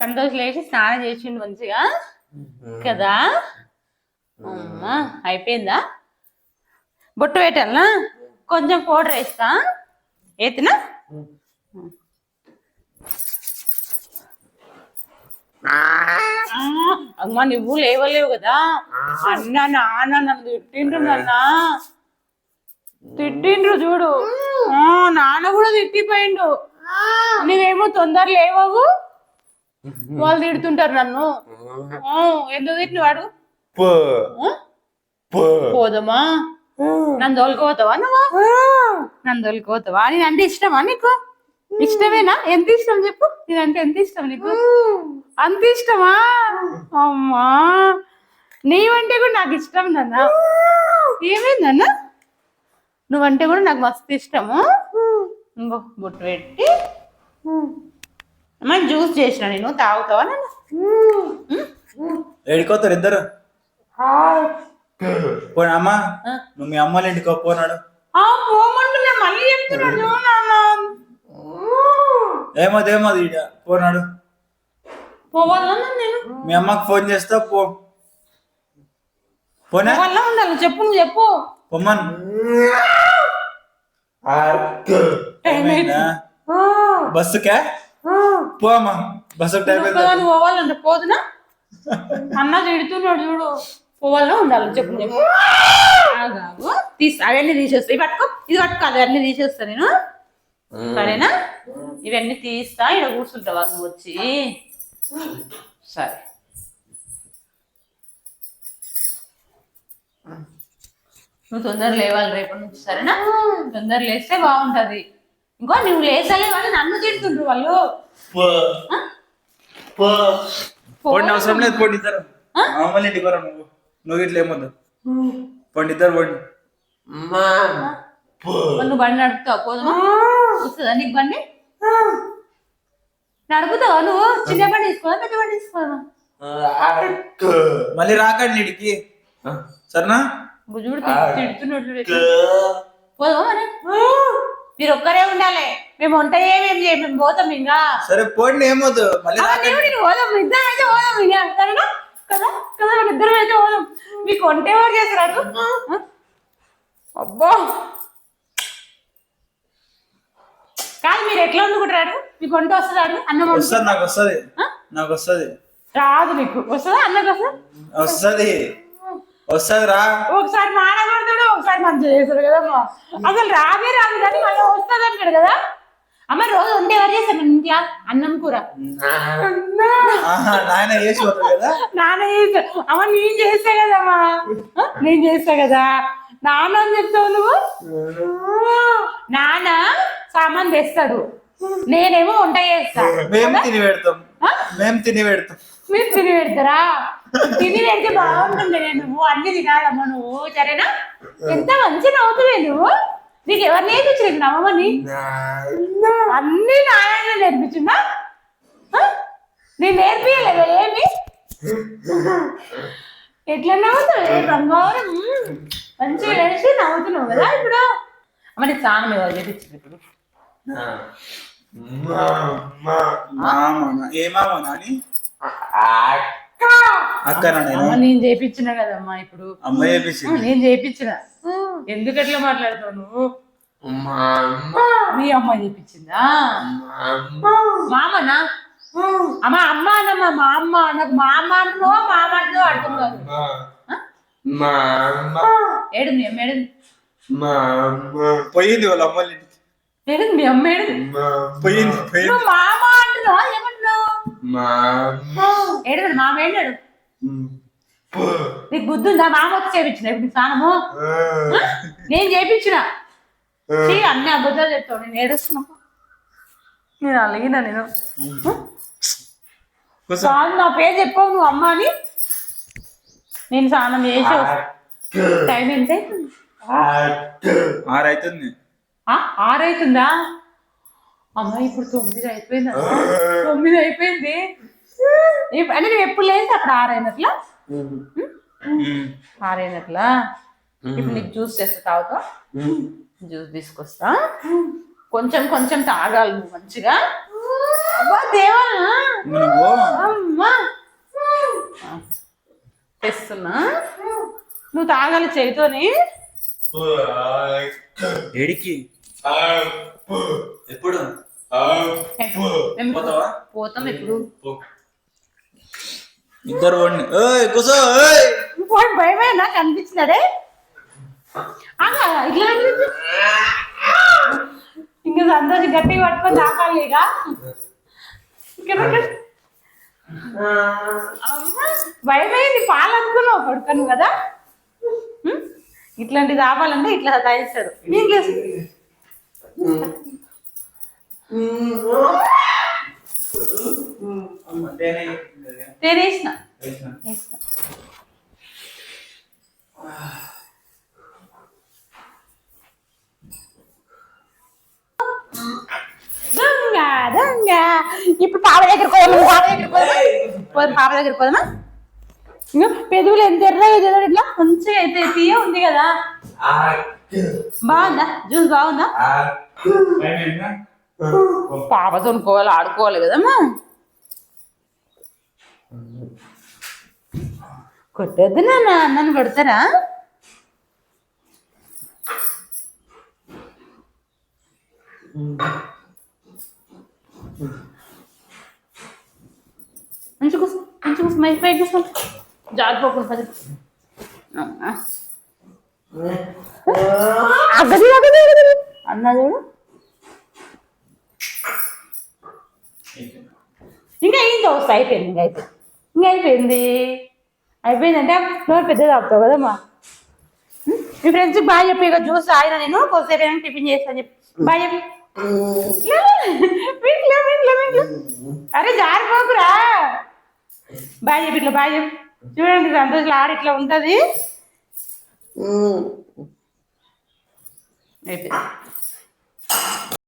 సంతోష్ లేచి స్నానం చేసిండు మంచిగా. కదా? అమ్మా అయిపోయిందా? బొట్టు పెట్టాలనా కొంచెం పౌడర్ వేస్తా. ఎత్తినా అమ్మా నువ్వు లేవలేవు కదా. అన్న నాన్న నన్ను తిట్టిండ్రు నాన్న. తిట్టిండ్రు చూడు. ఆ, నాన్న కూడా తిట్టిపోయిండు. నువ్వేమో తొందర లేవవు. వాళ్ళు తిడుతుంటారు నన్ను. ఎందుకు తిట్టిన వాడు? పో. ఆ? పో. పోదమ్మా. నన్ను తోలుకోతావా నువ్వు? నన్ను తోలుకోతావా నేను అంటే ఇష్టమా నీకు? ఇష్టమేనా? ఎంత ఇష్టం చెప్పు. నేనంటే ఎంత ఇష్టం నీకు? అంత ఇష్టమా? అమ్మా. నీవంటే కూడా నాకు ఇష్టం నాన్న. ఏమైందన్న నువ్వంటే కూడా నాకు మస్తు ఇష్టము. ఇంకో బొట్టు పెట్టి. అమ్మా జ్యూస్ చేసిన నేను తాగుతావా? నాన్న ఏడికోతారు ఇద్దరు? పోనీ అమ్మ నువ్వు మీ అమ్మ ఇంటికి పోనాడు. ఏమోది ఏమోది ఈడ పోనాడు. పోవాలన్నా నేను? మీ అమ్మకి ఫోన్ చేస్తా పో. పోనే? ఉండాలి చెప్పు నువ్వు చెప్పు. పొమ్మన్? బస్సుకే? పో అమ్మా బస్సుకు టైం అయింది ఒక్కదాన్ని పోవాలంటే పోదునా? అన్న తిడుతున్నాడు చూడు. పోవాలా ఉండాలి చెప్పు చెప్పు. ఆగాగు. తీసి అవన్నీ తీసేస్తా. ఇవి పట్టుకో. ఇది పట్టుకో అవన్నీ తీసేస్తా నేను. సరేనా? ఇవన్నీ తీస్తా ఇక్కడ కూర్చుంటావా నువ్వు వచ్చి? సరే. నువ్వు తొందర లేవాలి రేపటి నుంచి సరేనా? తొందర లేస్తే బాగుంటది. ఇంకో నువ్వు లేసలే వాళ్ళు నన్ను తిడుతుండ్రు వాళ్ళు. పో. ఆ? పో. పోండి అవసరం లేదు పోండి ఇద్దరు. మా అమ్మ ఇంటికి పోరా నువ్వు. నువ్వు ఇట్లా ఏమొద్దు. పోండి ఇద్దరు పోండి. నువ్వు బండి నడుపుతావు? పోదమా? వస్తుందా నీకు బండి? నడుపుతావా నువ్వు? చిన్న బండి తీసుకోదా పెద్ద బండి తీసుకోదా మళ్ళీ రాకండి ఇడికి సరేనా? తిడుతున్నాడు చూడు. పోదామా మరి? మీరు ఒక్కరే ఉండాలి. మేము వంట ఏమేమి చేయం? మేము పోతాం ఇంకా. సరే పోండి ఏమొద్దు. మళ్ళీ అవన్నీ రాకండి. నేను పోదాం. ఇద్దరం అయితే పోదాం. ఇంకా సరేనా కదా? కదా? మన ఇద్దరం అయితే పోదాం. మీకు వంట ఎవరు చేస్తారు? అబ్బా. కాదు మీరు ఎట్లా వండుకుంటారు? మీకు వంట వస్తుంది అన్నం వస్తుంది నాకు వస్తుంది. నాకు వస్తుంది. రాదు నీకు వస్తుందా? అన్నకు వస్తుందా? వస్తుంది. వస్తుంది రా ఒకసారి మాడగొడతాడు ఒకసారి మంచిగా చేస్తాడు కదమ్మా అసలు రాదే రాదు కానీ మళ్ళీ వస్తుంది అంటాడు కదా. అమ్మ రోజు ఉంటే ఎవరు చేస్తారు మన ఇంట్లో? అన్నం కూర. నాయన కదా. నాన్న చేస్తా అమ్మ నేను చేస్తా కదమ్మా? నేను చేస్తా కదా. నాన్న అని చెప్తావు నువ్వు? నాన్న సామాన్ తెస్తాడు. నేనేమో వంట చేస్తా. మేము తిని పెడతాం? మేము తిని పెడతాం. మీరు తిని పెడతారా తిని పెడితే బాగుంటుంది నువ్వు అన్ని తినాలమ్మా నువ్వు సరేనా ఎంత మంచి నవ్వుతువే నువ్వు నీకు ఎవరు నేర్పించలేదు నవ్వమని అన్ని నాయన నేర్పించిందా ఆ? నేను నేర్పియలేదా ఏమి ఎట్లా నవ్వుతావు బంగారం. మంచిగా వేసి నవ్వుతున్నావు కదా ఇప్పుడు అమ్మ నీకు స్నానం ఎవరు చేపించింది ఇప్పుడు మామ ఏ నాని. చేపించిన కదమ్మా ఇప్పుడు. అమ్మ చేపించింది. నేను చేయించిన ఎందుకు అట్లా మాట్లాడతావు నువ్వు? మీ అమ్మ చేయించిందా మామనా? అమ్మ అమ్మ అనమ్మా మా అమ్మ నాకు మా అమ్మ అంటున్నావా మామ అంటున్నావా అర్థం కాదు. ఏడు మీ అమ్మ ఏడు పోయింది వాళ్ళ అమ్మ ఏడు మీ అమ్మ ఏడు పోయింది మామ అంటున్నావా? ఏమంటున్నావు? ఏడు మామ ఏడాడు నీకు బుద్ధి ఉందా? మామ వచ్చి చేయించిన ఇప్పుడు నీ స్నానము? నేను చేయించిన చీ, అన్ని అబద్ధాలు చెప్తావు. నేను ఏడుస్తున్నా. నేను అలిగిన నేను. కాదు నా పేరు చెప్పావు నువ్వు అమ్మ అని. నేను స్నానం చేసి. టైం ఎంత అవుతుంది? ఆరు అవుతుంది ఆ, ఆరు అవుతుందా అమ్మాయి ఇప్పుడు తొమ్మిది అయిపోయింది తొమ్మిది అయిపోయింది. అంటే నువ్వు ఎప్పుడు లేదు అక్కడ ఆరైనట్లా ఆరైనట్లా ఇప్పుడు నీకు జ్యూస్ చేస్తా తాగుతా? జ్యూస్ తీసుకొస్తా. కొంచెం కొంచెం తాగాలి నువ్వు మంచిగా. దేవా తెస్తున్నా. నువ్వు తాగాలి చేయితోని. ఎప్పుడు? పోతాం ఇప్పుడు పో. ఇద్దరు వాడిని ఏయ్ కూసో ఏయ్. పోయి భయమే నాకు అనిపించినదే ఆగా, ఇట్లా అనిపించి- ఇంకా సంతోషం గట్టిగా పట్టుకొని తాకాలి ఇక. ఇక్కడ భయమైంది పాలు అనుకున్నావు పడుకోను కదా? ఇట్లాంటిది ఆపాలంటే ఇట్లా తేనె. తేనేసిన. ఇప్పుడు పాప దగ్గర పోదామా? పాప దగ్గర పోదామా? పోదాం పాప దగ్గర పోదామా? ఇంకా పెదవులు ఎంత ఎర్రగా చదవడం ఇట్లా మంచిగా అయితే తీయ ఉంది కదా. బాగుందా? జ్యూస్ బాగుందా? భయమేందా? పాప తొనుకోవాలి ఆడుకోవాలి కదమ్మా. కొట్టద్దు నాన్న నన్ను కొడతారా? మంచి కూర్చో మంచి కూర్చో మై పై కూర్చో. జారిపోకుండా పది అగ్గది అగ్గది. అన్నా చూడు. ఇంకా అయింది వస్తా అయిపోయింది ఇంకా అయిపోయింది. ఇంకా అయిపోయింది. అయిపోయిందంటే నోరు పెద్దది అవుతావు కదమ్మా? మీ ఫ్రెండ్స్కి బాగా చెప్పి ఇక జ్యూస్ ఆయన నేను కొద్దిసేపు టిఫిన్ చేస్తాను చెప్పి. బాగా చెప్పి. అరే జారిపోకురా. బాగా చెప్పి ఇట్లా బాగా చెప్పి. చూడండి సంతోష్ ఆడ ఇట్లా ఉంటుంది. అయిపోయింది.